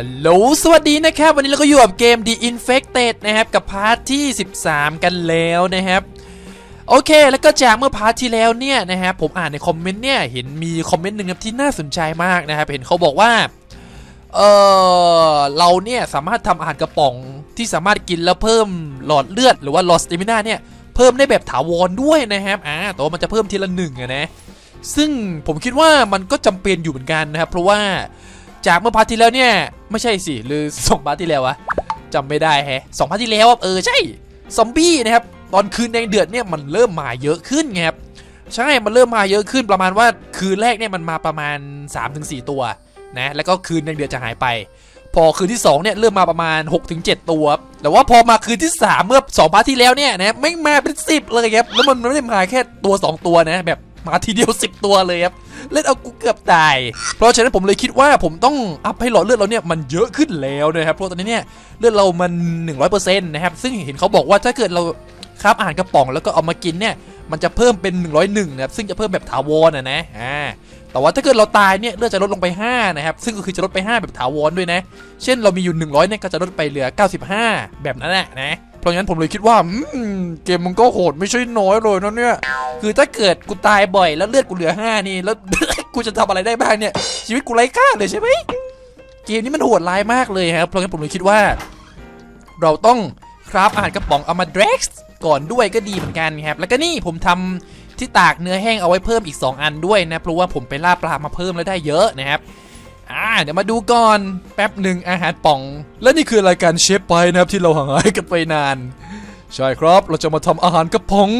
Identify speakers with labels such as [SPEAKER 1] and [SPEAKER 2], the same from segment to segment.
[SPEAKER 1] ฮัลโหลสวัสดีนะครับ วันนี้เราก็อยู่กับเกม The Infected นะครับ กับพาร์ทที่ 13 กันแล้วนะครับ โอเค แล้วก็จากเมื่อพาร์ทที่แล้วเนี่ยนะครับผมอ่านในคอมเมนต์เนี่ย เห็นมีคอมเมนต์หนึ่งครับที่น่าสนใจมากนะครับ เห็นเขาบอกว่า เออเราเนี่ยสามารถทำอาหารกระป๋องที่สามารถกินแล้วเพิ่มหลอดเลือด หรือว่าหลอดสเตมินาเนี่ยเพิ่มได้แบบถาวรด้วยนะครับอ่าแต่ว่ามันจะเพิ่มทีละหนึ่งอะนะ ซึ่งผมคิดว่ามันก็จำเป็นอยู่เหมือนกันนะครับเพราะว่า จากเมื่อพาร์ทที่แล้วเนี่ย ไม่ใช่สิ หรือสองพาร์ทที่แล้ววะจำไม่ได้แฮะสองพาร์ทที่แล้วอะเออใช่ซอมบี้นะครับตอนคืนแดงเดือดเนี่ยมันเริ่มมาเยอะขึ้นไงครับใช่มันเริ่มมาเยอะขึ้นประมาณว่าคืนแรกเนี่ยมันมาประมาณ 3-4 ตัวนะแล้วก็คืนแดงเดือดจะหายไป พอคืนที่2เนี่ยเริ่มมาประมาณ 6-7 ตัวแต่ว่าพอมาคืนที่ 3 เมื่อ2พาร์ทที่แล้วเนี่ยนะไม่มาเป็น 10 เลยครับแล้วมันไม่ได้มาแค่ตัว 2 ตัวนะแบบ มาทีเดียว 10 ตัวเลยครับเล่นเอากูเกือบตายเพราะฉะนั้นผมเลยคิดว่าผมต้องอัพให้หลอดเลือดเราเนี่ยมันเยอะขึ้นแล้วนะครับเพราะตอนนี้เนี่ยเลือดเรามัน 100%นะครับซึ่งเห็นเขาบอกว่าถ้าเกิดเรา คราบอาหารกระป๋องแล้วก็เอามากินเนี่ยมันจะเพิ่มเป็น 101นะครับซึ่งจะเพิ่มแบบถาวรนะนะอ่าแต่ว่าถ้าเกิดเราตายเนี่ยเลือดจะลดลงไป5นะครับซึ่งก็คือจะลดไป 5 แบบถาวรด้วยนะ เช่นเรามีอยู่ 100เนี่ยก็จะลดไปเหลือ 95 แบบนั้นแหละนะเพราะงั้นผมเลยคิดว่าเกมมันก็โหดไม่ใช่น้อยเลยนะเนี่ยคือถ้าเกิดกูตายบ่อยแล้วเลือดกูเหลือ 5 นี่แล้วกูจะทำอะไรได้บ้างเนี่ยชีวิตกูไร้ค่าเลยใช่ไหมเกมนี้มันโหดร้ายมากเลยครับเพราะงั้นผมเลยคิดว่า เราต้องคราฟอาหารกระป๋องเอามาเดร็กซ์ ก่อนด้วยก็ดีเหมือนกันครับแล้วก็นี่ผมทำที่ตากเนื้อแห้งเอาไว้เพิ่มอีก 2 อันด้วยนะเพราะว่าผมไปล่าปลามาเพิ่มแล้วได้เยอะนะครับอ่าเดี๋ยวมาดูก่อนแป๊บหนึ่งอาหารป่อง และนี่คือรายการเชฟไปนะครับที่เราห่างหายกันไปนาน ใช่ครับเราจะมาทำอาหารกระป๋อง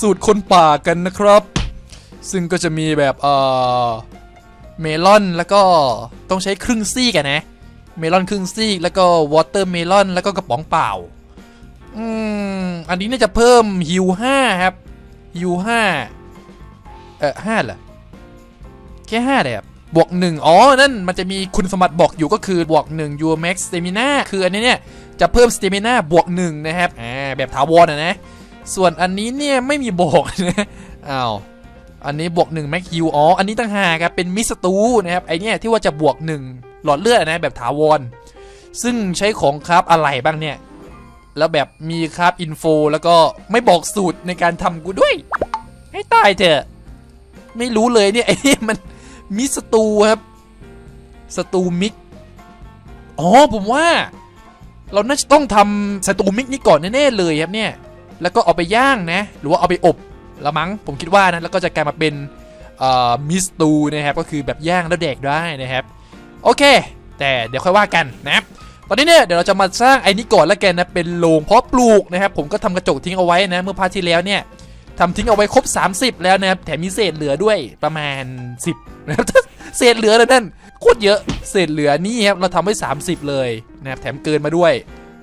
[SPEAKER 1] สูตรคนป่ากันนะครับ ซึ่งก็จะมีแบบเอ่อเมลอนแล้วก็ต้องใช้ครึ่งซี่กันนะ เมลอนครึ่งซีกแล้วก็วอเตอร์เมลอนแล้วก็กระป๋องเปล่า อืมอันนี้น่าจะเพิ่มฮิวห้าครับฮิวห้าเออห้าเหรอแค่ห้าเลยครับบวกหนึ่งอ๋อ นั่นมันจะมีคุณสมบัติบอกอยู่ก็คือบวกหนึ่งยูแม็กสเตมินาคืออันนี้เนี่ย จะเพิ่มสเตมินาบวกหนึ่งนะครับอ่าแบบถาวรนะนะ ส่วนอันนี้เนี่ย ไม่มีบอกนะอ้าวอันนี้บวก1แม็กฮิวอ๋อ อันนี้ต่างหากครับเป็นมิสตูนะครับ ไอเนี่ยที่ว่าจะบวก1หลอดเลือดนะแบบถาวร ซึ่งใช้ของครับอะไรบ้างเนี่ย แล้วแบบมีครับอินโฟแล้วก็ไม่บอกสูตรในการทำกูด้วย ให้ตายเถอะ ไม่รู้เลยเนี่ยไอ้นี่มันมิสตูครับสตูมิกอ๋อผมว่า เราน่าจะต้องทำสตูมิกนี้ก่อนแน่ๆเลยครับเนี่ย แล้วก็เอาไปย่างนะ หรือว่าเอาไปอบละมั้งผมคิดว่านะแล้วก็จะกลายมาเป็นมิสตูนะครับก็คือแบบย่างแล้วแดกได้นะครับ โอเค แต่เดี๋ยวค่อยว่ากันนะครับ ตอนนี้เนี่ยเดี๋ยวเราจะมาสร้างไอ้นี้ก่อนแล้วกันนะเป็นโรงเพาะปลูกนะครับผมก็ทำกระจกทิ้งเอาไว้นะเมื่อพาร์ทที่แล้วเนี่ยทำทิ้งเอาไว้ครบ 30 แล้วนะครับแถมมีเศษเหลือด้วยประมาณ 10นะครับเศษเหลือเลยนั่นโคตรเยอะเศษเหลือนี่ครับเราทำไว้ 30 เลยนะครับแถมเกินมาด้วย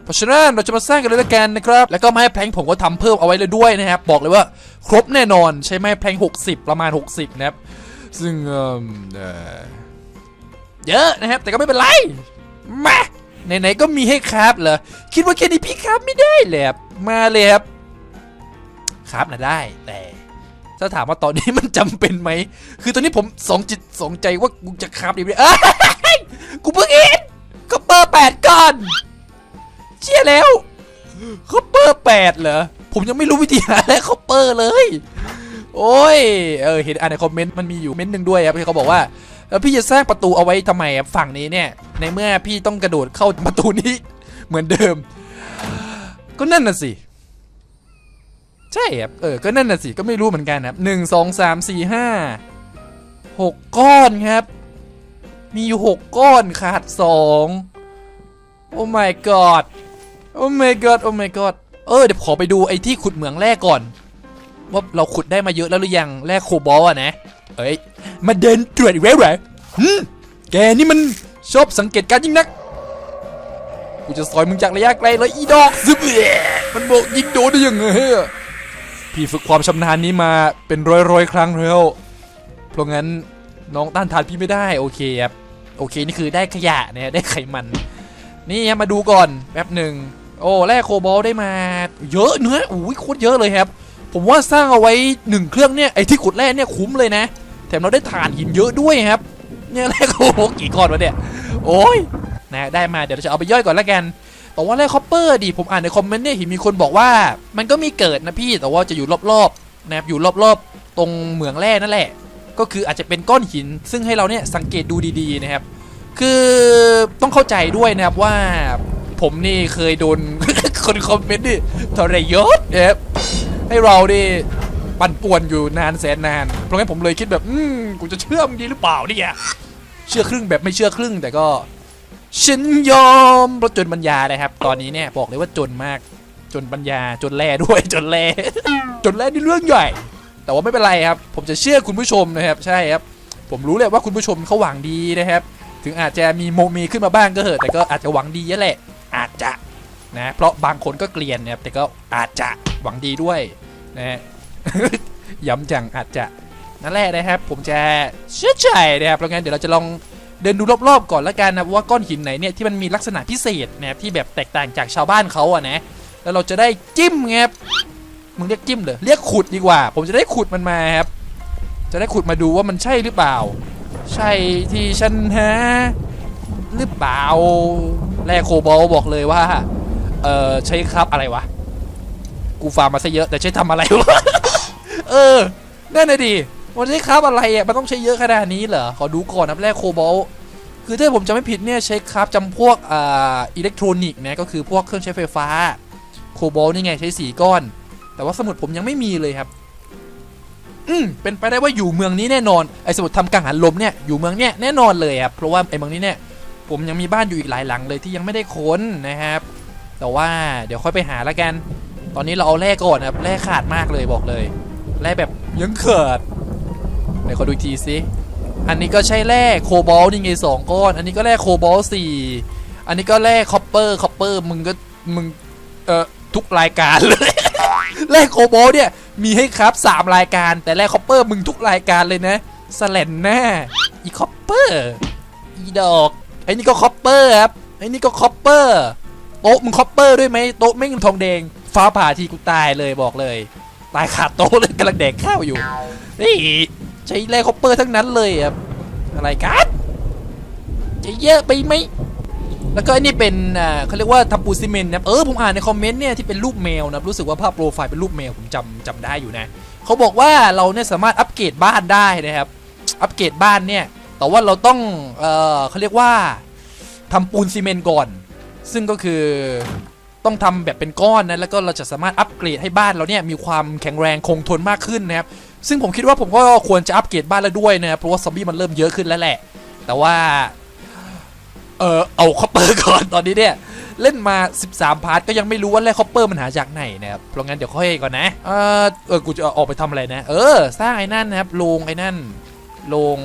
[SPEAKER 1] เพราะฉะนั้นเราจะมาสร้างกันเลยละกันนะครับแล้วก็ไม้แพลงผมก็ทำเพิ่มเอาไว้เลยด้วยนะครับบอกเลยว่าครบแน่นอนใช้ไม้แพลง60 ประมาณ 60นะครับซึ่งเออเยอะนะครับแต่ก็ไม่เป็นไรมา ไหนๆก็มีให้ครับเหรอคิดว่าแค่นี้พี่ครับไม่ได้เลยครับมาเลยครับครับนะได้แต่ถ้าถามว่าตอนนี้มันจำเป็นไหม คือตอนนี้ผมสองจิตสองใจว่ากูจะครับดีไหมเอ้ยกูเพิ่งเห็นก็เปอร์แปดก้อนเชี่ยแล้วคอปเปอร์แปดเหรอ ผมยังไม่รู้วิธีหาแร่คอปเปอร์เลย โอ้ย เออ เห็นอ่านในคอมเมนต์มันมีอยู่เมนต์หนึ่งด้วยครับที่เขาบอกว่า เออพี่จะสร้างประตูเอาไว้ทำไมครับฝั่งนี้เนี่ย ในเมื่อพี่ต้องกระโดดเข้าประตูนี้ เหมือนเดิม ก็นั่นน่ะสิใช่ครับเออก็นั่นน่ะสิก็ไม่รู้เหมือนกันครับหนึ่งสองสามสี่ห้าหกก้อนครับ มีอยู่หกก้อนขาดสองโอ้ my god โอ้ my god โอ้ my god เออเดี๋ยวขอไปดูไอ้ที่ขุดเหมืองแรกก่อน ว่าเราขุดได้มาเยอะแล้วหรือยังแร่โคบอลอะนะ เอ้ย มาเดินตรวจอีกแล้วเหรอหืมแกนี่มันชอบสังเกตการยิ่งนัก กูจะซอยมึงจากระยะไกลเลยอีดอกซึบมันบอกยิงโดนได้ยังไงพี่ฝึกความชำนาญนี้มาเป็นร้อยร้อยๆครั้งแล้ว เพราะงั้นน้องต้านทานพี่ไม่ได้โอเคครับ โอเคนี่คือได้ขยะเนี่ยได้ไขมัน นี่มาดูก่อนแป๊บหนึ่งโอ้แร่โคบอลได้มา เยอะเนื้ออุ้ยโคตรเยอะเลยครับ ผมว่าสร้างเอาไว้หนึ่งเครื่องเนี่ยไอ้ที่ขุดแร่เนี่ยคุ้มเลยนะ แถมเราได้ถ่านหินเยอะด้วยครับ เนี่ยแร่โคบอลกี่ก้อนวะเนี่ย โอ้ยนะได้มาเดี๋ยวเราจะเอาไปย่อยก่อนละกันแต่ว่าแร่คอปเปอร์ดิผมอ่านในคอมเมนต์เนี่ยเห็นมีคนบอกว่า มันก็มีเกิดนะพี่แต่ว่าจะอยู่รอบๆนะครับอยู่รอบๆ ตรงเหมืองแร่นั่นแหละ ก็คืออาจจะเป็นก้อนหิน ซึ่งให้เราเนี่ยสังเกตดูดีๆนะครับ คือต้องเข้าใจด้วยนะครับว่าผมนี่เคยโดนคนคอมเมนต์นี่ทรยศนะครับ ให้เราดิปั่นป่วนอยู่นานแสนนาน เพราะงั้นผมเลยคิดแบบ อืมกูจะเชื่อมดีหรือเปล่าเนี่ยเชื่อครึ่งแบบไม่เชื่อครึ่ง แต่ก็ฉันยอมเพราะจนปัญญาเลยครับ ตอนนี้เนี่ยบอกเลยว่าจนมากจนปัญญาจนแร่ด้วยจนแร่จนแร่นี่เรื่องใหญ่ แต่ว่าไม่เป็นไรครับ ผมจะเชื่อคุณผู้ชมนะครับ ใช่ครับ ผมรู้เลยว่าคุณผู้ชมเขาหวังดีนะครับ ถึงอาจจะมีโมมีขึ้นมาบ้างก็เถอะแต่ก็อาจจะหวังดีแหละ อาจจะ นะเพราะบางคนก็เกลียนนะครับแต่ก็อาจจะหวังดีด้วยนะฮะย้ำจังอาจจะนั่นแหละนะครับ ผมจะเชื่อใจนะครับแล้วงั้นเดี๋ยวเราจะลองเดินดูรอบๆก่อนละกันนะว่าก้อนหินไหนเนี่ยที่มันมีลักษณะพิเศษนะครับที่แบบแตกต่างจากชาวบ้านเขาอะนะแล้วเราจะได้จิ้มไงครับมึงเรียกจิ้มเหรอเรียกขุดดีกว่า ผมจะได้ขุดมันมาครับจะได้ขุดมาดูว่ามันใช่หรือเปล่า ใช่ที่ฉันหาหรือเปล่าแร่โคบอลบอกเลยว่า เออใช้ครับอะไรวะ กูฟาร์มมาซะเยอะแต่ใช้ทำอะไรวะ เออนั่นน่ะดิมันใช้ครับอะไรอะ มันต้องใช้เยอะขนาดนี้เหรอ ขอดูก่อนนะแร่โคบอลคือถ้าผมจำไม่ผิดเนี่ยใช้ครับจำพวกอ่าอิเล็กทรอนิกส์นะก็คือพวกเครื่องใช้ไฟฟ้า โคบอลนี่ไงใช้สีก้อน แต่ว่าสมุดผมยังไม่มีเลยครับ อืมเป็นไปได้ว่าอยู่เมืองนี้แน่นอน ไอ้สมุดทำกังหันลมเนี่ยอยู่เมืองเนี้ยแน่นอนเลยครับ เพราะว่าไอ้เมืองนี้เนี่ยผมยังมีบ้านอยู่อีกหลายหลังเลยที่ยังไม่ได้ค้นนะครับ แต่ว่าเดี๋ยวค่อยไปหาละกัน ตอนนี้เราเอาแร่ก่อนนะครับแร่ขาดมากเลยบอกเลยแร่แบบยังเขิดเดี๋ยวขอดูทีสิอันนี้ก็ใช่แร่โคบอลนี่ไงสองก้อน อันนี้ก็แร่โคบอลสี่อันนี้ก็แร่คอปเปอร์คอปเปอร์มึงก็มึงเอ่อทุกรายการเลยแร่โคบอลเนี่ยมีให้ครับ3รายการ แต่แร่คอปเปอร์มึงทุกรายการเลยนะสแลนแน่อีคอปเปอร์อีดอกไอ้นี่ก็คอปเปอร์ครับไอ้นี่ก็คอปเปอร์ ต๊ะมึงคอปเปอร์ด้วยไหมโต๊ะไม่งทองแดง ฟ้าผ่าทีกูตายเลยบอกเลย ตายขาดโต๊ะเลยกำลังแดกข้าวอยู่ นี่ใช้แร่คอปเปอร์ทั้งนั้นเลยครับอะไรกันจะเยอะไปไหมแล้วก็อันนี้เป็นอ่าเขาเรียกว่าทำปูซีเมนต์นะเออผมอ่านในคอมเมนต์เนี่ยที่เป็นรูปแมวนะรู้สึกว่าภาพโปรไฟล์เป็นรูปแมวผมจำจำได้อยู่นะเขาบอกว่าเราเนี่ยสามารถอัปเกรดบ้านได้นะครับอัปเกรดบ้านเนี่ยแต่ว่าเราต้องเออเขาเรียกว่าทำปูนซีเมนต์ก่อน ซึ่งก็คือต้องทำแบบเป็นก้อนนะแล้วก็เราจะสามารถอัปเกรดให้บ้านเราเนี่ยมีความแข็งแรงคงทนมากขึ้นนะครับซึ่งผมคิดว่าผมก็ควรจะอัปเกรดบ้านแล้วด้วยนะเพราะว่าซอมบี้มันเริ่มเยอะขึ้นแล้วแหละ แต่ว่าเออเอาคอปเปอร์ก่อนตอนนี้เนี่ยเล่นมา 13 พาร์ทก็ยังไม่รู้ว่าแร่คอปเปอร์มันหาจากไหนนะครับเพราะงั้นเดี๋ยวค่อยก่อนนะเออเออกูจะออกไปทำอะไรนะ เออ สร้างไอ้นั่นนะครับโรงไอ้นั่นโรง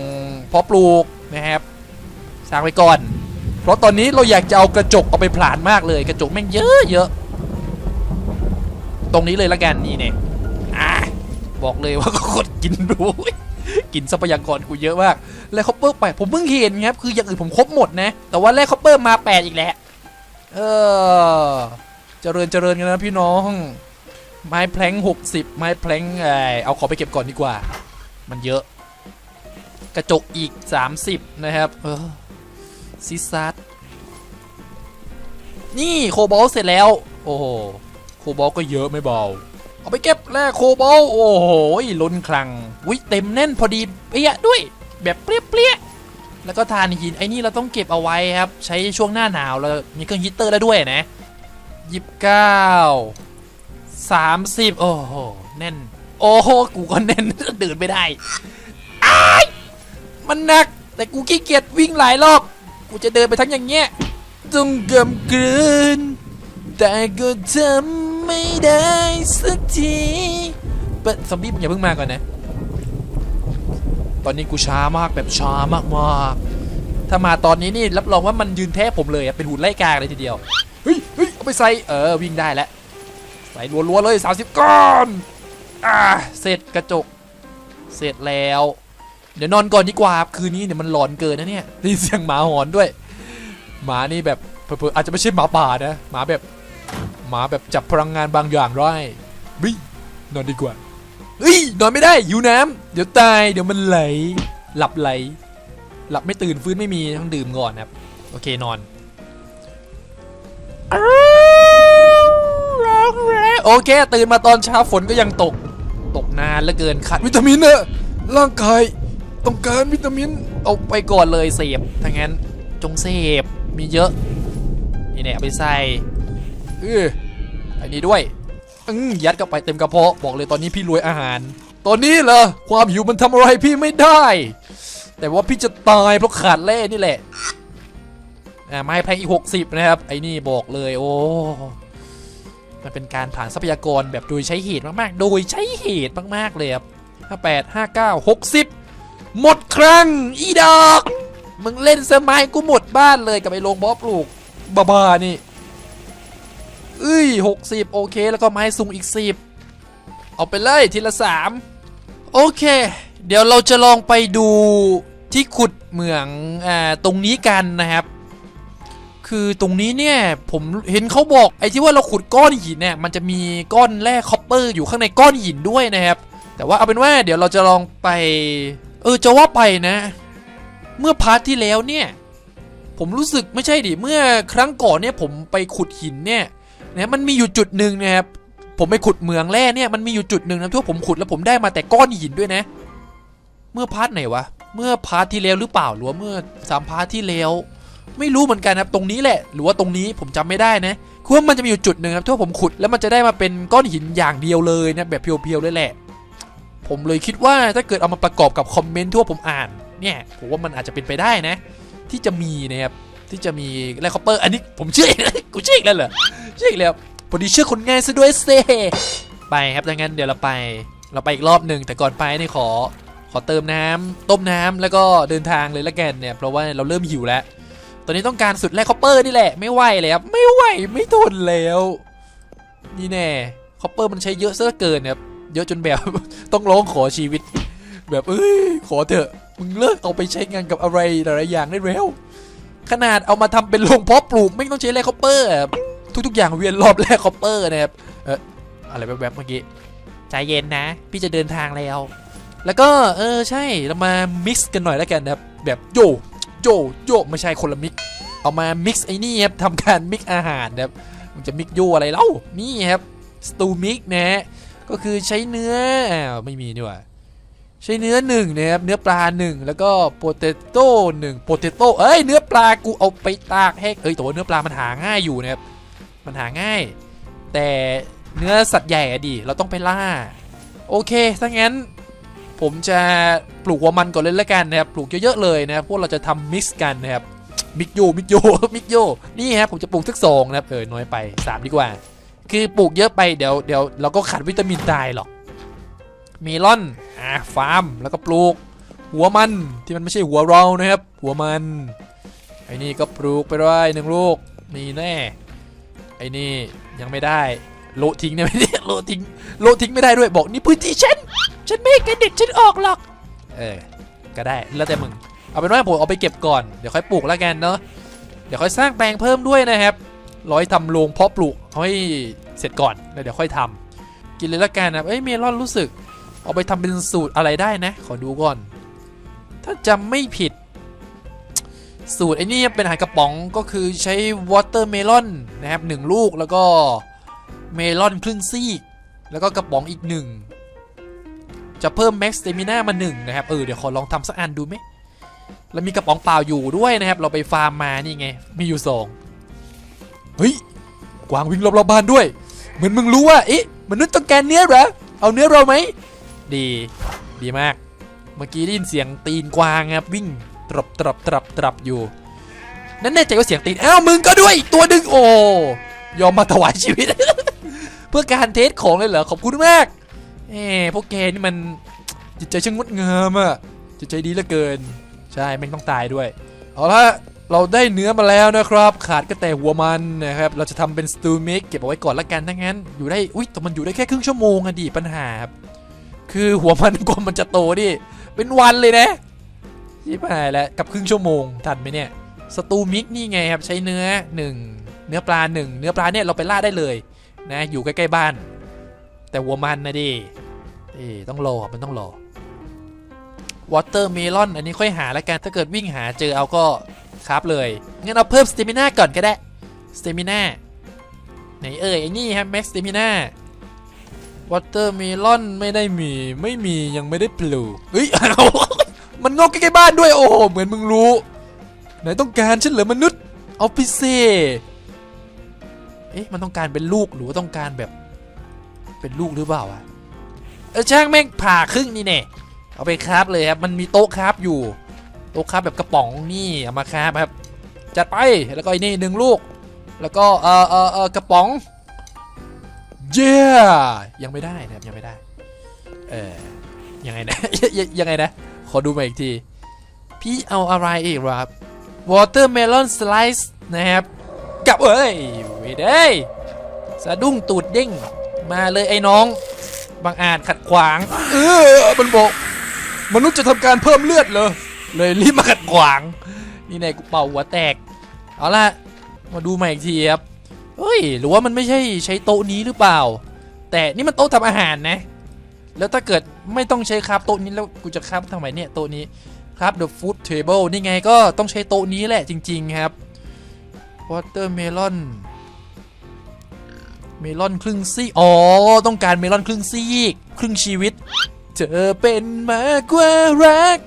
[SPEAKER 1] เพาะปลูกนะครับสร้างไว้ก่อน เพราะตอนนี้เราอยากจะเอากระจกเอาไปผลาญมากเลย กระจกแม่งเยอะเยอะ ตรงนี้เลยละกันนี่เนี่ยบอกเลยว่าก็กดกินดูกินทรัพยากรกูเยอะมากแร่คอปเปอร์แปดผมเพิ่งเห็นครับ คืออย่างอื่นผมครบหมดนะ แต่ว่าแร่คอปเปอร์มาแปดอีกแล้วเออเจริญเจริญกันนะพี่น้อง ไม้แพลงหกสิบไม้แพลงไอเอาขอไปเก็บก่อนดีกว่า มันเยอะ กระจกอีก 30 นะครับ เออ ซิซัดนี่โคบอลเสร็จแล้ว โอ้โหโคบอลก็เยอะไม่เบาเอาไปเก็บแร่โคบอลโอ้โหล้นคลังวิเต็มแน่นพอดีเปียด้วย แบบเปรี้ยๆแล้วก็ทานหินไอ้นี่เราต้องเก็บเอาไว้ครับ ใช้ช่วงหน้าหนาวเรามีเครื่องฮีตเตอร์แล้วด้วยนะยี่สิบเก้าสามสิบโอ้โหแน่น โอ้โหกูก็แน่นเดินไม่ได้อมันหนัก แต่กูขี้เกียจวิ่งหลายรอบ กูจะเดินไปทั้งอย่างเงี้ยต้องกำกลืน แต่ก็ทำไม่ได้สักทีเปิดซอมบี้อย่าเพิ่งมาก่อนนะ ตอนนี้กูช้ามากแบบช้ามากมากๆถ้ามาตอนนี้นี่รับรองว่ามันยืนแทบผมเลยเป็นหุ่นไล่กาเลยทีเดียว เฮ้ยเฮ้ยเอาไปใส่เออวิ่งได้แล้ว ใส่รัวๆเลย 30 ก้อน อ่าเสร็จกระจก เสร็จแล้ว เดี๋ยวนอนก่อนดีกว่าครับคืนนี้เนี่ยมันหลอนเกินนะเนี่ยได้ยินเสียงหมาหอนด้วย หมานี่แบบเผลอๆอาจจะไม่ใช่หมาป่านะหมาแบบหมาแบบจับพลังงานบางอย่างได้บินอนดีกว่าเฮ้ยนอนไม่ได้หิวน้ำเดี๋ยวตายเดี๋ยวมันไหล หลับไหล หลับไม่ตื่นฟื้นไม่มีต้องดื่มก่อนครับ โอเคนอนอ้าวร้องแร้โอเค ตื่นมาตอนเช้าฝนก็ยังตก ตกนานเหลือเกินขาดวิตามินเนอะร่างกาย ต้องการวิตามิน เอาไปก่อนเลยเสพถ้างั้นจงเสพมีเยอะ นี่แน่ไปใส่เอออันนี้ด้วยอืมยัดเข้าไปเต็มกระเพาะบอกเลยตอนนี้พี่รวยอาหาร ตอนนี้เหรอความหิวมันทำอะไรพี่ไม่ได้ แต่ว่าพี่จะตายเพราะขาดแร่นี่แหละอ่าไม้แพงอีก 60 นะครับ ไอ้นี่บอกเลยโอ้มันเป็นการผ่านทรัพยากรแบบโดยใช้เหตุมากๆ โดยใช้เหตุมากๆเลยครับ58 59 60ห หมดครั้งอีดอก มึงเล่นสมัยกูหมดบ้านเลยกับไอ้โรงบอปลูกบ้าๆนี่เอ้ย60โอเคแล้วก็ไม้ซุงอีก10เอาไปเลยทีละ3โอเค เดี๋ยวเราจะลองไปดูที่ขุดเหมืองอ่าตรงนี้กันนะครับ คือตรงนี้เนี่ยผมเห็นเขาบอกไอ้ที่ว่าเราขุดก้อนหินเนี่ยมันจะมีก้อนแร่คอปเปอร์อยู่ข้างในก้อนหินด้วยนะครับ แต่ว่าเอาเป็นว่าเดี๋ยวเราจะลองไป เออจะว่าไปนะ เมื่อพาร์ทที่แล้วเนี่ย ผมรู้สึกไม่ใช่ดิเมื่อครั้งก่อนเนี่ยผมไปขุดหินเนี่ยนะมันมีอยู่จุดหนึ่งนะครับผมไปขุดเหมืองแร่เนี่ยมันมีอยู่จุดหนึ่งนะที่วผมขุดแล้วผมได้มาแต่ก้อนหินด้วยนะ เมื่อพาร์ทไหนวะเมื่อพาร์ทที่แล้วหรือเปล่าหรือว่าเมื่อสามพาร์ทที่แล้ว ไม่รู้เหมือนกันครับตรงนี้แหละ หรือว่าตรงนี้ผมจำไม่ได้นะคือว่ามันจะมีอยู่จุดหนึ่งครับที่วผมขุดแล้วมันจะได้มาเป็นก้อนหินอย่างเดียวเลยนะแบบเพียวๆเลยแหละ ผมเลยคิดว่าถ้าเกิดเอามาประกอบกับคอมเมนต์ที่วผมอ่านเนี่ยผมว่ามันอาจจะเป็นไปได้นะ ที่จะมีนะครับที่จะมีแร่คอปเปอร์อันนี้ผมเชื่ออีกกูเชื่ออีกแล้วเหรอเชื่ออีกแล้วพอดีเชื่อคนง่ายซะด้วยเซไปครับดังนั้นเดี๋ยวเราไปเราไปอีกรอบหนึ่งแต่ก่อนไปนี่ขอขอเติมน้ำต้มน้ำแล้วก็เดินทางเลยละกันเนี่ยเพราะว่าเราเริ่มหิวแล้วตอนนี้ต้องการสุดแรกคอปเปอร์นี่แหละไม่ไหวเลยครับไม่ไหวไม่ทนแล้ว นี่แน่คอปเปอร์มันใช้เยอะเหลือเกินครับ เยอะจนแบบ ต้องร้องขอชีวิต แบบเอ้ยขอเถอะมึงเลิกเอาไปใช้งานกับอะไรหลายๆอย่างได้แล้ว ขนาดเอามาทำเป็นโรงเพาะปลูกไม่ต้องใช้แร่คอปเปอร์ทุกๆ อย่างเวียนรอบแร่คอปเปอร์นะครับเอออะไรแวบๆเมื่อกี้ใจเย็นนะ พี่จะเดินทางแล้ว แล้วก็เออใช่เรามา mix กันหน่อยแล้วกันนะครับแบบโยโยโยไม่ใช่คนละมิกเอามา mix ไอ้นี่ครับทำการ mix อาหารนะครับมันจะ mix โยอะไรเล่านี่ครับสตู mix นะฮะ ก็คือใช้เนื้อไม่มีนี่ว่าใช้เนื้อหนึ่งนะครับเนื้อปลาหนึ่งแล้วก็โปเตโต้หนึ่งโปเตโต้เอ้ยเนื้อปลากูเอาไปตากแห้งเอ้ยแต่ว่าเนื้อปลามันหาง่ายอยู่นะครับมันหาง่าย แต่เนื้อสัตว์ใหญ่อะดิเราต้องไปล่า โอเคถ้างั้น ผมจะปลูกหัวมันก่อนเลยละกันนะครับปลูกเยอะๆเลยนะครับพวกเราจะทำมิกซ์กันนะครับมิกโยมิกโยมิกโยนี่ครับผมจะปลูกสักสองนะครับเออน้อยไป 3 ดีกว่า คือปลูกเยอะไปเดี๋ยวเดี๋ยวเราก็ขาดวิตามินตายหรอกเมลอนอะฟาร์มแล้วก็ปลูก หัวมันที่มันไม่ใช่หัวเรานะครับ หัวมันไอ้นี่ก็ปลูกไปด้วยหนึ่งลูกนี่แน่ไอ้นี่ยังไม่ได้โลทิ้งเนี่ยไม่ได้โลทิ้งโลทิ้งไม่ได้ด้วยบอกนี่พื้นที่ฉันฉันไม่ให้แกเด็ดฉันออกหรอกเออก็ได้แล้วแต่มึงเอาเป็นว่าผมเอาไปเก็บก่อนเดี๋ยวค่อยปลูกแล้วกันเนาะเดี๋ยวค่อยสร้างแปลงเพิ่มด้วยนะครับ ร้อยทำโรงเพาะปลูกให้เสร็จก่อนแล้วเดี๋ยวค่อยทำกินเลยละกันนะเอ้ยเมลอนรู้สึก เอาไปทำเป็นสูตรอะไรได้นะ ขอดูก่อน ถ้าจำไม่ผิด สูตรไอ้นี่เป็นอาหารกระป๋องก็คือใช้วอเตอร์เมลอนนะครับหนึ่งลูกแล้วก็เมลอนครึ่งซีก แล้วก็กระป๋องอีกหนึ่งจะเพิ่มแม็กซ์เตมิน่ามาหนึ่งนะครับ เออ เดี๋ยวขอลองทำสักอันดูไหม แล้วมีกระป๋องเปล่าอยู่ด้วยนะครับ เราไปฟาร์มมานี่ไง มีอยู่สอง เฮ้ยกวางวิ่งรอบๆบ้านด้วย เหมือนมึงรู้ว่าเอ๊ะมนุษย์ต้องการเนื้อเหรอเอาเนื้อเราไหมดีดีมาก เมื่อกี้ได้ยินเสียงตีนกวางครับวิ่งตรับตรับตรับตรับอยู่ นั่นแน่ใจว่าเสียงตีนอ้าวมึงก็ด้วยตัวหนึ่งโอ้ยอมมาถวายชีวิต เพื่อการเทสของเลยเหรอขอบคุณมากเอ้พวกแกนี่มันจิตใจช่างงดงามอะจิตใจดีเหลือเกิน ใช่แม่งต้องตายด้วย เอาละ เราได้เนื้อมาแล้วนะครับ ขาดก็แต่หัวมันนะครับ เราจะทำเป็นสตูมิกเก็บเอาไว้ก่อนละกันถ้างั้น อยู่ได้ อุ้ยแต่มันอยู่ได้แค่ครึ่งชั่วโมงอะดิปัญหาครับคือหัวมันกว่ามันจะโตดิเป็นวันเลยนะชิบหายแล้วกับครึ่งชั่วโมงทันไหมเนี่ยสตูมิกนี่ไงครับใช้เนื้อหนึ่งเนื้อปลาหนึ่งเนื้อปลาเนี่ยเราไปล่าได้เลยนะอยู่ใกล้ๆบ้าน แต่หัวมันนะดิเอต้องรอครับมันต้องรอวอเตอร์เมลอนอันนี้ค่อยหาล้วกันถ้าเกิดวิ่งหาเจอเอาก็ ครับเลย งั้นเอาเพิ่มสเตมิน่าก่อนก็ได้สเตมิน่าไหนเอ่ยไอ้นี่ครับแม็กซ์เตมิน่าวอเตอร์เมลอนไม่ได้มีไม่มียังไม่ได้ปลูกเฮ้ยมันงอกใกล้ๆบ้านด้วยโอ้โหเหมือนมึงรู้ ไหนต้องการฉันเหรอมนุษย์เอาไปเซเอ๊ะมันต้องการเป็นลูกหรือว่าต้องการแบบ เป็นลูกหรือเปล่าวะเออช่างแม่งผ่าครึ่งนี่เน่เอาไปคราฟเลยครับมันมีโต๊ะคราฟอยู่ ต๊ะคราฟแบบกระป๋องนี่เอามาคราฟครับ จัดไปแล้วก็ไอ้นี่หนึ่งลูก แล้วก็เออเออเออกระป๋องเย้ยังไม่ได้นะครับยังไม่ได้ เออยังไงนะยังยังไงนะ ขอดูมาอีกที พี่เอาอะไรอีกครับ watermelon slice นะครับกับเอ้ยเว้ยเด้สะดุ้งตูดเด้งมาเลยไอ้น้องบางอาจขัดขวาง เออมันบอก มนุษย์จะทำการเพิ่มเลือดเลย เลยรีบมาขัดขวาง นี่ไงกูเป่าหัวแตก เอาละมาดูใหม่อีกทีครับเฮ้ย หรือว่ามันไม่ใช่ใช้โต๊ะนี้หรือเปล่า แต่นี่มันโต๊ะทำอาหารนะ แล้วถ้าเกิดไม่ต้องใช้ครับโต๊ะนี้แล้วกูจะครับทำไมเนี่ยโต๊ะนี้ครับ the food table นี่ไงก็ต้องใช้โต๊ะนี้แหละจริง ๆ ครับ watermelon เมลอนครึ่งซีก อ๋อ ต้องการเมลอนครึ่งซีก ครึ่งชีวิต เธอเป็นมากกว่ารัก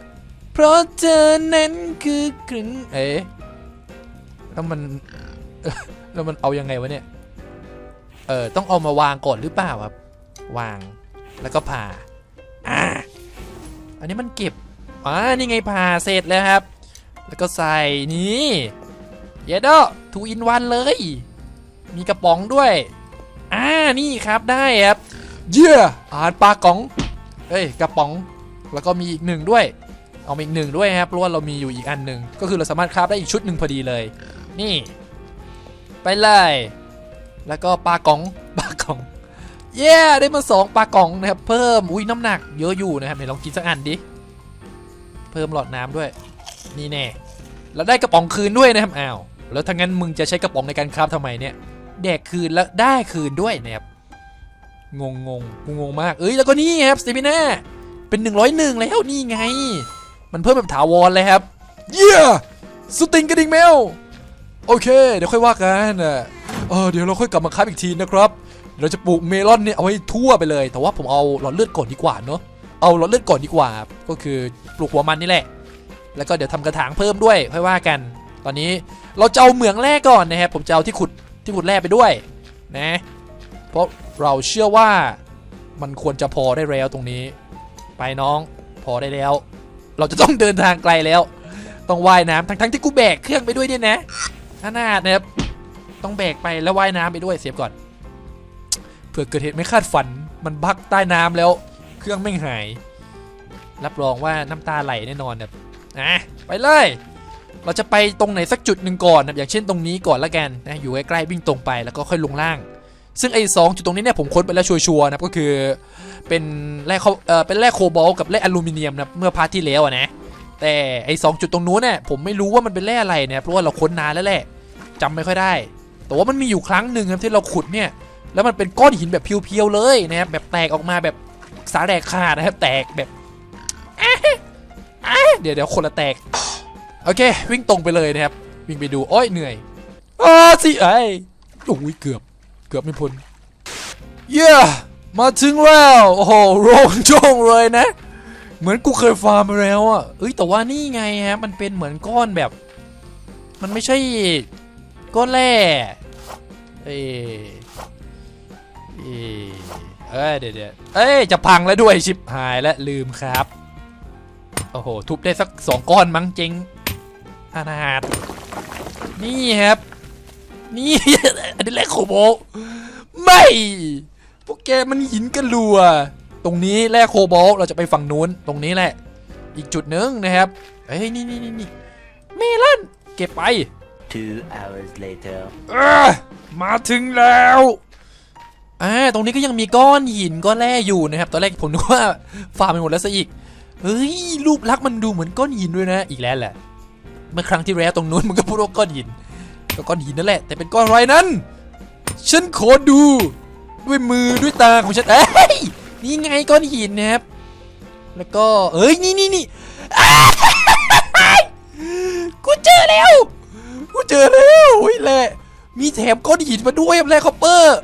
[SPEAKER 1] เพราะเธอนั้นคือครึ่งเอ๊ะแล้วมันแล้วมันเอายังไงวะเนี่ย เออต้องเอามาวางก่อนหรือเปล่าครับ วางแล้วก็ผ่าอ่าอันนี้มันเก็บอ่านี่ไงผ่าเสร็จแล้วครับ แล้วก็ใส่นี่เยดอทูอินวันเลย มีกระป๋องด้วยอ่านี่ครับได้ครับ เยี่ยอาหารปลากล่องเฮ้ยกระป๋อง แล้วก็มีอีกหนึ่งด้วย เอาอีกหนึ่งด้วยครับเพราะว่าเรามีอยู่อีกอันหนึ่งก็คือเราสามารถคราฟได้อีกชุดหนึ่งพอดีเลย นี่ ไปเลย แล้วก็ปลากองปลากองเย้ได้มาสองปลากองนะครับ เพิ่มอุ้ยน้ำหนักเยอะอยู่นะครับไหนลองกินสักอันดิเพิ่มหลอดน้ำด้วย นี่แน่แล้วได้กระป๋องคืนด้วยนะครับอ้าวแล้วถ้างั้นมึงจะใช้กระป๋องในการคราฟทำไมเนี่ยแดกคืนแล้วได้คืนด้วยนะครับงงงงกูงงมากเอ้ยแล้วก็นี่ครับสเตมิน่าเป็น 101 แล้วนี่ไง มันเพิ่มแบบถาวรเลยครับ เยี่ยสติงกระดิ่งแมวโอเค เดี๋ยวค่อยว่ากันอะเออเดี๋ยวเราค่อยกลับมาคับอีกทีนะครับเราจะปลูกเมลอนเนี่ยเอาไว้ทั่วไปเลย แต่ว่าผมเอาหลอดเลือดก่อนดีกว่าเนาะเอาหลอดเลือดก่อนดีกว่า ก็คือปลูกหัวมันนี่แหละ แล้วก็เดี๋ยวทำกระถางเพิ่มด้วยค่อยว่ากัน ตอนนี้เราจะเอาเหมืองแร่ก่อนนะครับผมจะเอาที่ขุดที่ขุดแร่ไปด้วยนะเพราะเราเชื่อว่ามันควรจะพอได้แล้วตรงนี้ ไปน้องพอได้แล้ว เราจะต้องเดินทางไกลแล้ว ต้องว่ายน้ำทั้งทั้งที่กูแบกเครื่องไปด้วยเนี่ยนะขนาดนะครับต้องแบกไปแล้วว่ายน้ำไปด้วยเสียบก่อนเผื่อเกิดเหตุไม่คาดฝันมันบักใต้น้ำแล้ว เครื่องไม่หาย รับรองว่าน้ำตาไหลแน่นอนแบบอะไปเลย เราจะไปตรงไหนสักจุดหนึ่งก่อนนะอย่างเช่นตรงนี้ก่อนละกันนะอยู่ใกล้ๆวิ่งตรงไปแล้วก็ค่อยลงล่าง ซึ่งไอ้สองจุดตรงนี้เนี่ยผมค้นไปแล้วชัวร์ๆนะก็คือเป็นแร่เขาเออเป็นแร่โคบอลกับแร่อลูมิเนียมนะเมื่อพาร์ทที่แล้วอะนะแต่ไอ้สองจุดตรงนู้นเนี่ยผมไม่รู้ว่ามันเป็นแร่อะไรเนี่ยเพราะว่าเราค้นนานแล้วแหละจำไม่ค่อยได้ แต่ว่ามันมีอยู่ครั้งหนึ่งครับที่เราขุดเนี่ยแล้วมันเป็นก้อนหินแบบเพียวๆเลยนะครับแบบแตกออกมาแบบสาแดกขาดนะครับแตกแบบเดี๋ยวเดี๋ยวคนละแตกโอเค วิ่งตรงไปเลยนะครับ วิ่งไปดู โอ้ยเหนื่อยอ้าสิไอ้โอ้ยเกือบ กือบไม่พ้นเย้มาถึงแล้ว โอ้โหโรงโจงเลยนะ เหมือนกูเคยฟาร์มมาแล้วอะเอ้ยแต่ว่านี่ไงฮะมันเป็นเหมือนก้อนแบบ มันไม่ใช่ก้อนแร่เอ้ยเอ้ยเอ้ยเดี๋ยวเดี๋ยวเอ้ยจะพังแล้วด้วยชิบหายแล้วลืมครับ โอ้โหทุบได้สักสองก้อนมั้งเจ๊งอนาถนี่ครับ นี่ อันนี้แหละโคโบะไม่พวกแกมันหินกันรัว ตรงนี้แร่โคโบะเราจะไปฝั่งนู้นตรงนี้แหละ อีกจุดหนึ่งนะครับเฮ้ยนี่นี่นี่นี่เมลอนเก็บไป
[SPEAKER 2] Two hours later.
[SPEAKER 1] เอ้อมาถึงแล้วอ่าตรงนี้ก็ยังมีก้อนหินก้อนแร่อยู่นะครับ ตอนแรกผมนึกว่าฟาร์มไปหมดแล้วซะอีก เฮ้ยรูปลักษณ์มันดูเหมือนก้อนหินด้วยนะ อีกแล้วแหละ เมื่อครั้งที่แล้วตรงนู้นมันก็พูดว่าก้อนหิน ก็ก้อนหินนั่นแหละ แต่เป็นก้อนอะไรนั้น ฉันขอดู ด้วยมือด้วยตาของฉันเอ้ยนี่ไงก้อนหินนะครับ แล้วก็เอ้ยนี่นี่นี่กูเจอแล้วกูเจอแล้วโอ้ยแหละมีแถมก้อนหินมาด้วยแร่คอปเปอร์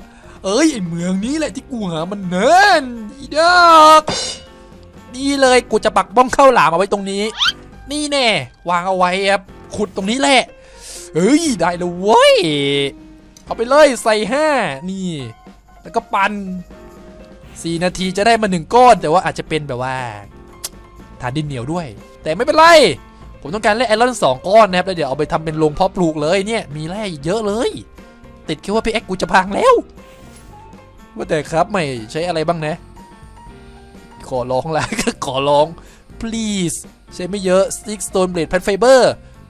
[SPEAKER 1] เอ้ยไอเมืองนี้แหละที่กูหามันเนินอีดอกนี่เลยกูจะปักบ้องข้าวหลามเอาไว้ตรงนี้ นี่แน่วางเอาไว้ครับขุดตรงนี้แหละ เฮ้ย ได้เลยเว้ย เอาไปเลยใส่ห้านี่ แล้วก็ปันสี่นาทีจะได้มาหนึ่งก้อน แต่ว่าอาจจะเป็นแบบว่า ฐานดินเหนียวด้วย แต่ไม่เป็นไร ผมต้องการแร่ไอรอนสองก้อนนะครับ แล้วเดี๋ยวเอาไปทำเป็นโรงเพาะปลูกเลยเนี่ย มีแร่เยอะเลย ติดแค่ว่าพี่แอ็กกูจะพังแล้ว ว่าแต่ครับไม่ใช้อะไรบ้างนะ ขอร้องละขอร้อง please ใช้ไม่เยอะ stick stone blade pan fiber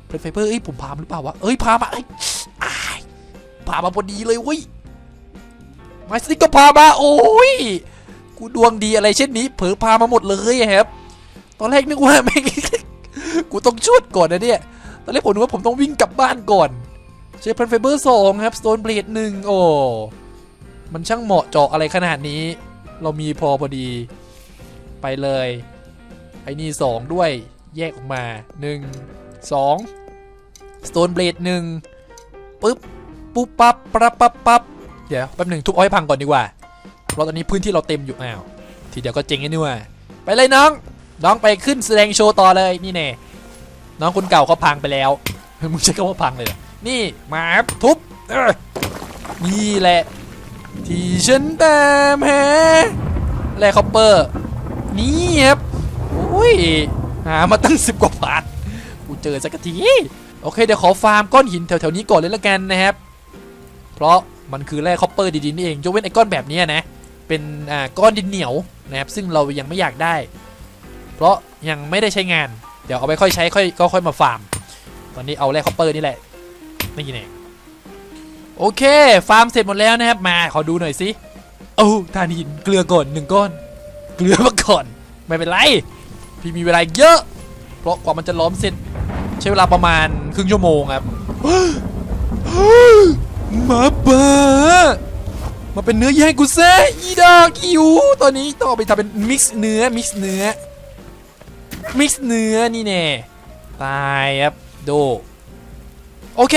[SPEAKER 1] pan fiber เอ้ยผมพามหรือเปล่าวะเอ้ยพามาเอ้พามาพอดีเลยเว้ยไมสติกก็พามาโอ้ยกูดวงดีอะไรเช่นนี้ เผลอพามาหมดเลยครับ ตอนแรกนึกว่าแม่กูต้องชวดก่อนนะเนี่ยตอนแรกผมนึกว่าผมต้องวิ่งกลับบ้านก่อนใช้พันไฟเบอร์สองครับ Stone Blade หนึ่งโอ้มันช่างเหมาะเจาะอะไรขนาดนี้ เรามีพอพอดี ไปเลย ไอ้นี่สองด้วยแยกออกมาหนึ่งสอง Stone Blade หนึ่งปึ๊บปุ๊บปั๊บปั๊บปั๊บปั๊บเดี๋ยวแป๊บหนึ่งทุบอ้อยพังก่อนดีกว่า เพราะตอนนี้พื้นที่เราเต็มอยู่อ้าวทีเดียวก็เจ๊งไอ้นี่ว่าไปเลยน้อง น้องไปขึ้นแสดงโชว์ต่อเลยนี่แน่น้องคนเก่าเขาพังไปแล้วมึงใช้คำว่าพังเลยเหรอนี่มาครับทุบนี่แหละ ที่ฉันตามหาแร่คอปเปอร์ นี่ครับโอ้ยหามาตั้งสิบกว่าบาทกูเจอสักที โอเคเดี๋ยวขอฟาร์มก้อนหินแถวๆนี้ก่อนเลยละกันนะครับ เพราะมันคือแร่คอปเปอร์ดีๆนี่เองยกเว้นไอ้ก้อนแบบนี้นะ เป็นอ่าก้อนดินเหนียวนะครับซึ่งเรายังไม่อยากได้ เพราะยังไม่ได้ใช้งาน เดี๋ยวเอาไปค่อยใช้ค่อยก็ค่อยมาฟาร์ม ตอนนี้เอาแร่คอปเปอร์นี่แหละนี่แน่โอเค ฟาร์มเสร็จหมดแล้วนะครับมาขอดูหน่อยสิโอ้ทานหินเกลือก่อนหนึ่งก้อน เกลือมาก่อนไม่เป็นไร พี่มีเวลาเยอะ เพราะกว่ามันจะล้อมเสร็จ ใช้เวลาประมาณครึ่งชั่วโมงครับมาป่ามาเป็นเนื้อย่างกูแซ่อีดอกอิวตอนนี้ต้องเอาไปทำเป็นมิกซ์เนื้อมิกซ์เนื้อมิกซ์เนื้อนี่แน่ตายครับโดโอเค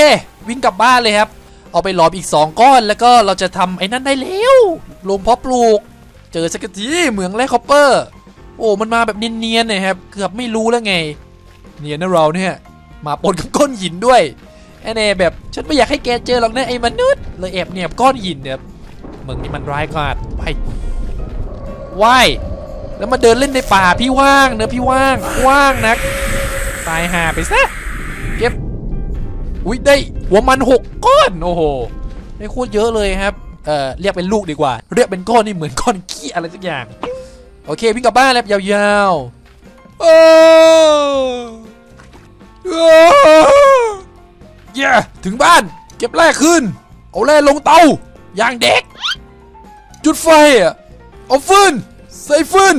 [SPEAKER 1] วิ่งกลับบ้านเลยครับ เอาไปหลอมอีก 2 ก้อนแล้วก็เราจะทำไอ้นั่นได้แล้วลงเพาะปลูก เจอสักทีเหมืองแร่คอปเปอร์ โอ้มันมาแบบเนียนๆนะครับ เกือบไม่รู้แล้วไง เนียนนะเราเนี่ย มาปนกับก้อนหินด้วยไอเน่แบบฉันไม่อยากให้แกเจอหรอกนะไอ้มนุษย์เลยแอบเนี่ยก้อนหินเนี่ยเมืองนี้มันร้ายกาจไปว่ายแล้วมาเดินเล่นในป่าพี่ว่างเนอะพี่ว่างว่างนักตายหาไปซะเก็บอุ้ยได้หัวมันหกก้อนโอ้โหได้โคตรเยอะเลยครับเอ่อเรียกเป็นลูกดีกว่า เรียกเป็นก้อนนี่เหมือนก้อนขี้อะไรสักอย่าง โอเควิ่งกลับบ้านแล้วยาวๆโอ้ เย้ถึงบ้าน เก็บแร่ขึ้น เอาแร่ลงเตาอย่างเด็ก จุดไฟอะเอาฟืนใส่ฟืน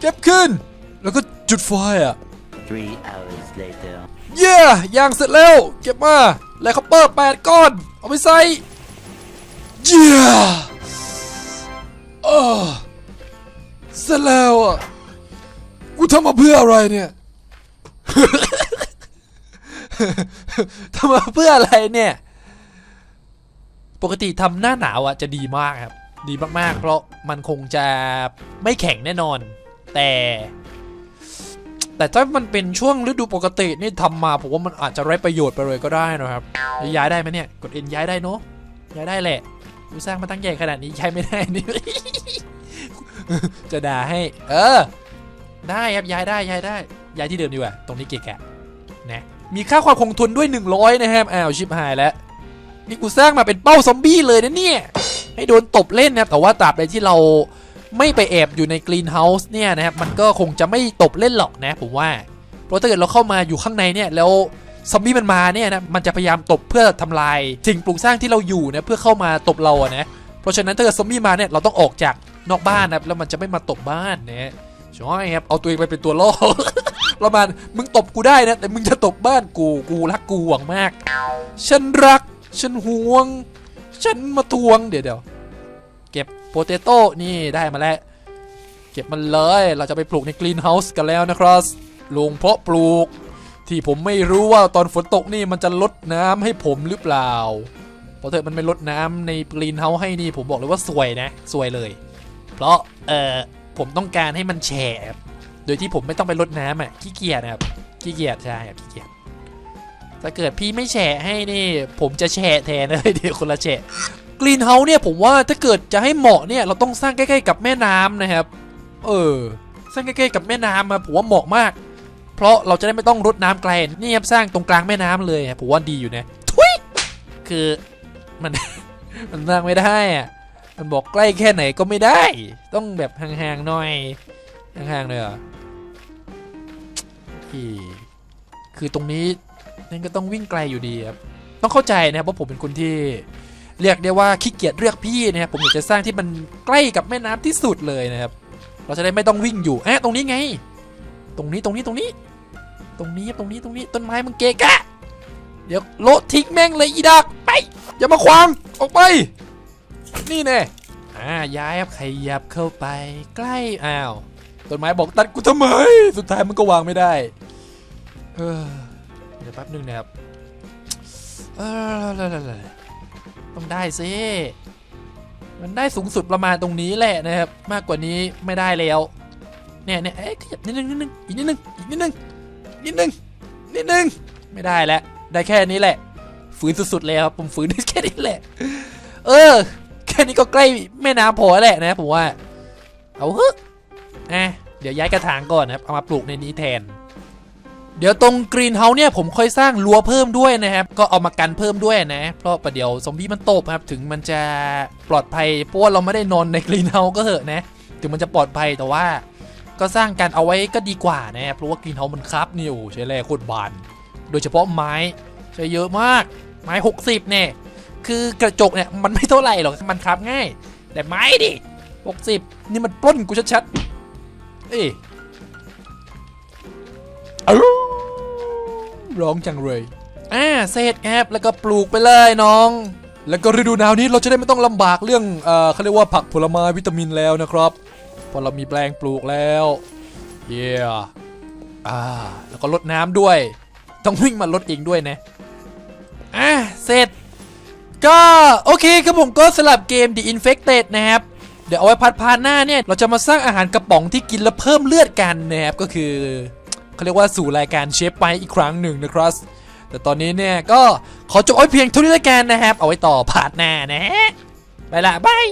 [SPEAKER 1] เก็บขึ้น แล้วก็จุดไฟอะ
[SPEAKER 2] Three hours later.
[SPEAKER 1] เย้ย่างเสร็จแล้ว เก็บมาแลคอปเปอร์แปดก้อน เอาไปใส่เย้เออเสร็จแล้วอะ กูทำมาเพื่ออะไรเนี่ย ทำมาเพื่ออะไรเนี่ย ปกติทำหน้าหนาวอะจะดีมากครับ ดีมากๆ เพราะมันคงจะไม่แข็งแน่นอน แต่ แต่ถ้ามันเป็นช่วงฤดูปกตินี่ทำมาผมว่ามันอาจจะไร้ประโยชน์ไปเลยก็ได้นะครับจะย้ายได้ไหมเนี่ย กดเอ็นย้ายได้เนาะย้ายได้แหละกูสร้างมาตั้งใหญ่ขนาดนี้ย้ายไม่ได้นี่จะด่าให้ เออ ได้ครับย้ายได้ย้ายได้ย้ายที่เดิมดีกว่า ตรงนี้เกะกะ มีค่าความคงทนด้วย 100 นะครับอ้าวชิบหายแล้ว นี่กูสร้างมาเป็นเป้าซอมบี้เลยนะเนี่ย ให้โดนตบเล่นนะครับแต่ว่าตราบใดที่เราไม่ไปแอบอยู่ในกรีนเฮาส์เนี่ยนะครับ มันก็คงจะไม่ตบเล่นหรอกนะผมว่า เพราะถ้าเกิดเราเข้ามาอยู่ข้างในเนี่ยแล้วซอมบี้มันมาเนี่ยนะมันจะพยายามตบเพื่อทำลายสิ่งปลูกสร้างที่เราอยู่นะเพื่อเข้ามาตบเราอะนะ เพราะฉะนั้นถ้าเกิดซอมบี้มาเนี่ยเราต้องออกจากนอกบ้านนะแล้วมันจะไม่มาตบบ้านนะช่ครับเอาตัวเองไปเป็นตัวล่อ ประมาณมึงตบกูได้นะ แต่มึงจะตบบ้านกูกูรักกูหวงมาก ฉันรัก ฉันห่วง ฉันมาทวงเดี๋ยวเดี๋ยวเก็บโปเตโต้นี่ได้มาแล้ว เก็บมันเลยเราจะไปปลูกในกรีนเฮาส์กันแล้วนะครับลงเพาะปลูก ที่ผมไม่รู้ว่าตอนฝนตกนี่มันจะลดน้ำให้ผมหรือเปล่าพอเธอะมันไม่ลดน้ำในกรีนเฮาส์ให้นี่ผมบอกเลยว่าสวยนะ สวยเลย เพราะเออผมต้องการให้มันแฉะ โดยที่ผมไม่ต้องไปลดน้ำอะขี้เกียจนะครับขี้เกียจใช่ครับขี้เกียจถ้าเกิดพี่ไม่แฉะให้นี่ ผมจะแฉะแทนเลยเดี๋ยวคนละแฉะกรีนเฮาส์เนี่ยผมว่าถ้าเกิดจะให้เหมาะเนี่ยเราต้องสร้างใกล้ๆกับแม่น้ำนะครับ เออ สร้างใกล้ๆกับแม่น้ำมาผมว่าเหมาะมาก เพราะเราจะได้ไม่ต้องรดน้ำไกลนี่ครับสร้างตรงกลางแม่น้ำเลยผมว่าดีอยู่นะทุยคือมันมันสร้างไม่ได้อะมันบอกใกล้แค่ไหนก็ไม่ได้ ต้องแบบห่างๆหน่อยห่างๆเลยเหรอ อีคือตรงนี้นั่นก็ต้องวิ่งไกลอยู่ดีครับต้องเข้าใจนะครับว่าผมเป็นคนที่เรียกได้ว่าขี้เกียจเลือกพี่นะครับผมอยากจะสร้างที่มันใกล้กับแม่น้ำที่สุดเลยนะครับ เราจะได้ไม่ต้องวิ่งอยู่แอะตรงนี้ไง ตรงนี้ตรงนี้ตรงนี้ ตรงนี้ตรงนี้ตรงนี้ต้นไม้มึงเกะกะ เดี๋ยวโละทิ้งแม่งเลยอีดักไปอย่ามาขวางออกไป นี่แน่อ่าย้ายครับขยับเข้าไปใกล้อ้าว ต้นไม้บอกตัดกูทำไม สุดท้ายมันก็วางไม่ได้เออเดี๋ยวแป๊บนึงนะครับเออต้องได้สิมันได้สูงสุดประมาณตรงนี้แหละนะครับ มากกว่านี้ไม่ได้แล้วเนี่ยเนี่ยเอ๊ะขยับนิดนึงนิดนึงอีกนิดนึงอีกนิดนึงนิดนึงนิดนึงไม่ได้แล้วได้แค่นี้แหละ ฝืนสุดๆเลยครับผมฝืนได้แค่นี้แหละ เออ แค่นี้ก็ใกล้แม่น้ำพอแล้วแหละนะผมว่า เอาเฮ้ อะเดี๋ยวย้ายกระถางก่อนนะครับ เอามาปลูกในนี้แทน เดี๋ยวตรงกรีนเฮาส์เนี่ยผมค่อยสร้างรั้วเพิ่มด้วยนะครับ ก็เอามากันเพิ่มด้วยนะ เพราะประเดี๋ยวซอมบี้มันตบครับ ถึงมันจะปลอดภัยเพราะว่าเราไม่ได้นอนในกรีนเฮาส์ก็เหอะนะ ถึงมันจะปลอดภัยแต่ว่า ก็สร้างกันเอาไว้ก็ดีกว่านะเพราะว่ากรีนเฮาส์มันครับนี่โอ้ใช้แร่โคตรบาน โดยเฉพาะไม้ใช้เยอะมากไม้ 60เนี่ยคือกระจกเนี่ยมันไม่เท่าไหร่หรอกมันครับง่าย แต่ไม้ดิ60 นี่มันปล้นกูชัดๆ เอ้ยอ้าวร้องจังเลยอ่าเสร็จครับแล้วก็ปลูกไปเลยน้อง แล้วก็ฤดูหนาวนี้เราจะได้ไม่ต้องลำบากเรื่องเอ่อเขาเรียกว่าผักผลไม้วิตามินแล้วนะครับเพอเรามีแปลงปลูกแล้วเย้อ่าแล้วก็รดน้ำด้วย ต้องวิ่งมาลดเองด้วยนะอะเสร็จก็โอเคครับผมก็สลับเกม The Infected นะครับ เดี๋ยวเอาไว้พัดพาหน้าเนี่ยเราจะมาสร้างอาหารกระป๋องที่กินแล้วเพิ่มเลือดกันนะครับก็คือเขาเรียกว่าสู่รายการเชฟไปอีกครั้งหนึ่งนะครับแต่ตอนนี้เนี่ยก็ขอจบเอาไว้เพียงเท่านี้แล้วกันนะครับเอาไว้ต่อพาร์ทหน้านะฮะไปละบาย